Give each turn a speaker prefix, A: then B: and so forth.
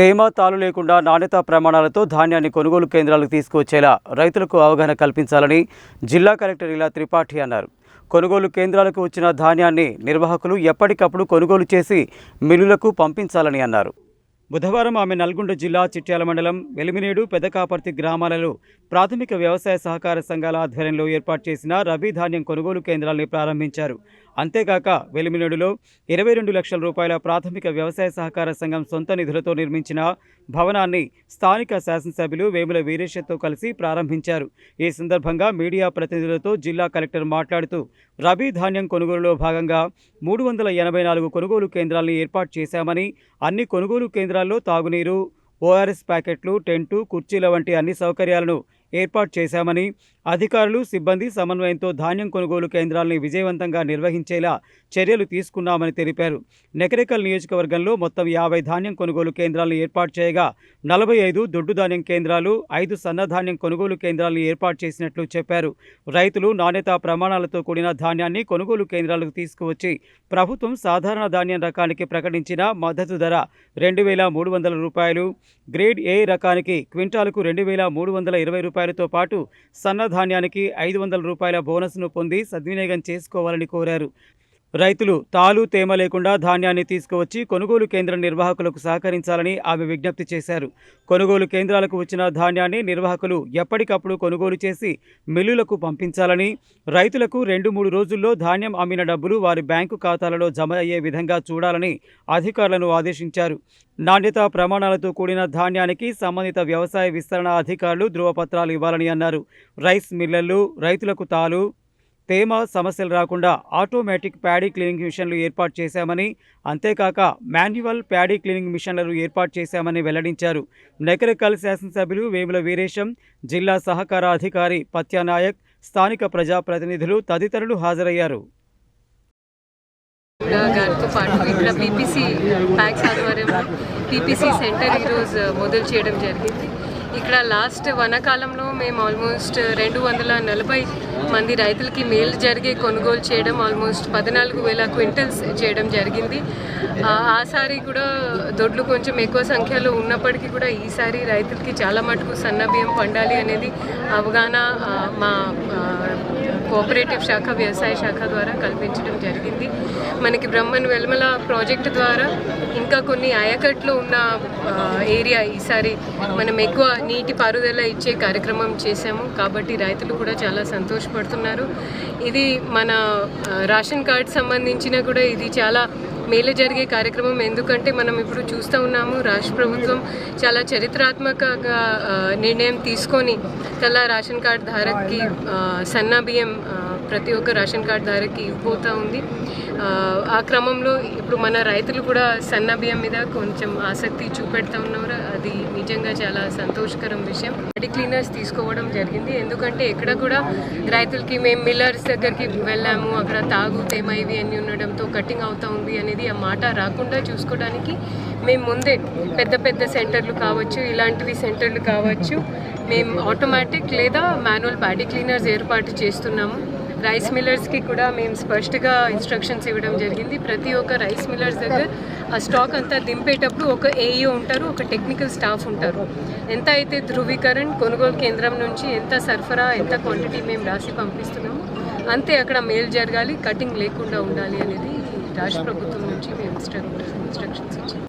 A: తేమ తాలు లేకుండా నాణ్యతా ప్రమాణాలతో ధాన్యాన్ని కొనుగోలు కేంద్రాలకు తీసుకువచ్చేలా రైతులకు అవగాహన కల్పించాలని జిల్లా కలెక్టర్ ఇలా త్రిపాఠి అన్నారు. కొనుగోలు కేంద్రాలకు వచ్చిన ధాన్యాన్ని నిర్వాహకులు ఎప్పటికప్పుడు కొనుగోలు చేసి మిల్లులకు పంపించాలని అన్నారు. బుధవారం ఆమె నల్గొండ జిల్లా చిట్యాల మండలం వెలిమినేడు పెదకాపర్తి గ్రామాలలో ప్రాథమిక వ్యవసాయ సహకార సంఘాల ఆధ్వర్యంలో ఏర్పాటు చేసిన రబీ ధాన్యం కొనుగోలు కేంద్రాల్ని ప్రారంభించారు. అంతేకాక వెలిమినడులో ఇరవై రెండు లక్షల రూపాయల ప్రాథమిక వ్యవసాయ సహకార సంఘం సొంత నిధులతో నిర్మించిన భవనాన్ని స్థానిక శాసనసభ్యులు వేముల వీరేశతో కలిసి ప్రారంభించారు. ఈ సందర్భంగా మీడియా ప్రతినిధులతో జిల్లా కలెక్టర్ మాట్లాడుతూ రబీ ధాన్యం కొనుగోలులో భాగంగా మూడు వందల ఎనభై నాలుగు కొనుగోలు కేంద్రాలను ఏర్పాటు చేశామని అన్ని కొనుగోలు కేంద్రాల్లో తాగునీరు ఓఆర్ఎస్ ప్యాకెట్లు టెంటు కుర్చీల వంటి అన్ని సౌకర్యాలను ఏర్పాటు చేశామని అధికారులు సిబ్బంది సమన్వయంతో ధాన్యం కొనుగోలు కేంద్రాలని విజయవంతంగా నిర్వహించేలా చర్యలు తీసుకున్నామని తెలిపారు. నెకరేకల్ నియోజకవర్గంలో మొత్తం యాభై ధాన్యం కొనుగోలు కేంద్రాలను ఏర్పాటు చేయగా నలభై ఐదు దొడ్డు ధాన్యం కేంద్రాలు ఐదు సన్నధాన్యం కొనుగోలు కేంద్రాలను ఏర్పాటు చేసినట్లు చెప్పారు. రైతులు నాణ్యతా ప్రమాణాలతో కూడిన ధాన్యాన్ని కొనుగోలు కేంద్రాలకు తీసుకువచ్చి ప్రభుత్వం సాధారణ ధాన్యం రకానికి ప్రకటించిన మద్దతు ధర రెండు వేల మూడు వందల రూపాయలు గ్రేడ్ ఏ రకానికి క్వింటాలకు రెండు వేల మూడు వందల ఇరవై రూపాయలతో పాటు సన్నధాన్యానికి ఐదు వందల రూపాయల బోనస్ను పొంది సద్వినియోగం చేసుకోవాలని కోరారు. రైతులు తాలు తేమ లేకుండా ధాన్యాన్ని తీసుకువచ్చి కొనుగోలు కేంద్ర నిర్వాహకులకు సహకరించాలని ఆమె విజ్ఞప్తి చేశారు. కొనుగోలు కేంద్రాలకు వచ్చిన ధాన్యాన్ని నిర్వాహకులు ఎప్పటికప్పుడు కొనుగోలు చేసి మిల్లులకు పంపించాలని రైతులకు రెండు మూడు రోజుల్లో ధాన్యం అమ్మిన డబ్బులు వారి బ్యాంకు ఖాతాలలో జమ అయ్యే విధంగా చూడాలని అధికారులను ఆదేశించారు. నాణ్యతా ప్రమాణాలతో కూడిన ధాన్యానికి సంబంధిత వ్యవసాయ విస్తరణ అధికారులు ధృవపత్రాలు ఇవ్వాలని అన్నారు. రైస్ మిల్లర్లు రైతులకు తాలు తేమ సమస్యలు రాకుండా ఆటోమేటిక్ ప్యాడీ క్లీనింగ్ మిషన్లు ఏర్పాటు చేశామని అంతేకాక మాన్యువల్ ప్యాడీ క్లీనింగ్ మిషన్లను ఏర్పాటు చేశామని వెల్లడించారు. నెకరకల్ శాసనసభ్యులు వేముల వీరేశం జిల్లా సహకార అధికారి పత్యానాయక్ స్థానిక ప్రజాప్రతినిధులు తదితరులు హాజరయ్యారు.
B: గారితో పాటు ఇక్కడ పీపీసీ ప్యాక్స్ ఆధ్వర్యంలో పీపీసీ సెంటర్ ఈరోజు మొదలు చేయడం జరిగింది. ఇక్కడ లాస్ట్ వనకాలంలో మేము ఆల్మోస్ట్ రెండు వందల నలభై మంది రైతులకి మేలు జరిగే కొనుగోలు చేయడం ఆల్మోస్ట్ పద్నాలుగు వేల క్వింటల్స్ చేయడం జరిగింది. ఆసారి కూడా దొడ్లు కొంచెం ఎక్కువ సంఖ్యలో ఉన్నప్పటికీ కూడా ఈసారి రైతులకి చాలా మటుకు సన్నబియ్యం పండాలి అనేది అవగాహన మా కోఆపరేటివ్ శాఖ వ్యవసాయ శాఖ ద్వారా కల్పించడం జరిగింది. మనకి బ్రహ్మన్ వెల్మల ప్రాజెక్టు ద్వారా ఇంకా కొన్ని ఆయకట్లు ఉన్న ఏరియా ఈసారి మనం ఎక్కువ నీటి పారుదల ఇచ్చే కార్యక్రమం చేశాము. కాబట్టి రైతులు కూడా చాలా సంతోషపడుతున్నారు. ఇది మన రేషన్ కార్డ్ సంబంధించిన కూడా ఇది చాలా మేలు జరిగే కార్యక్రమం ఎందుకంటే మనం ఇప్పుడు చూస్తూ ఉన్నాము రాష్ట్ర ప్రభుత్వం చాలా చరిత్రాత్మకంగా నిర్ణయం తీసుకొని తెల్ల రేషన్ కార్డ్ ధారక్కి సన్నా సన్న బియ్యం ప్రతి ఒక్క రేషన్ కార్డ్ ధారకి ఇవ్వబోతూ ఉంది. ఆ, క్రమంలో ఇప్పుడు మన రైతులు కూడా సన్న బియ్యం మీద కొంచెం ఆసక్తి చూపెడతా ఉన్నారు అది నిజంగా చాలా సంతోషకరం విషయం. బడి క్లీనర్స్ తీసుకోవడం జరిగింది. ఎందుకంటే ఎక్కడ కూడా రైతులకి మేము మిల్లర్స్ దగ్గరికి వెళ్ళాము. అక్కడ తాగు తేమ ఇవి అన్నీ ఉండడంతో కటింగ్ అవుతూ ఉంది అనేది ఆ మాట రాకుండా చూసుకోవడానికి మేము ముందే పెద్ద పెద్ద సెంటర్లు కావచ్చు ఇలాంటివి సెంటర్లు కావచ్చు మేము ఆటోమేటిక్ లేదా మాన్యువల్ ప్యాడీ క్లీనర్స్ ఏర్పాటు చేస్తున్నాము. రైస్ మిల్లర్స్కి కూడా మేము స్పష్టంగా ఇన్స్ట్రక్షన్స్ ఇవ్వడం జరిగింది. ప్రతి ఒక్క రైస్ మిల్లర్స్ దగ్గర ఆ స్టాక్ అంతా దింపేటప్పుడు ఒక ఏఈఓ ఉంటారు ఒక టెక్నికల్ స్టాఫ్ ఉంటారు. ఎంత అయితే ధృవీకరణ కొనుగోలు కేంద్రం నుంచి ఎంత సరఫరా ఎంత క్వాంటిటీ మేము రాసి పంపిస్తున్నాము అంతే అక్కడ మేలు జరగాలి కటింగ్ లేకుండా ఉండాలి అనేది రాష్ట్ర ప్రభుత్వం నుంచి మేము ఇన్స్ట్రక్షన్స్ ఇచ్చాము.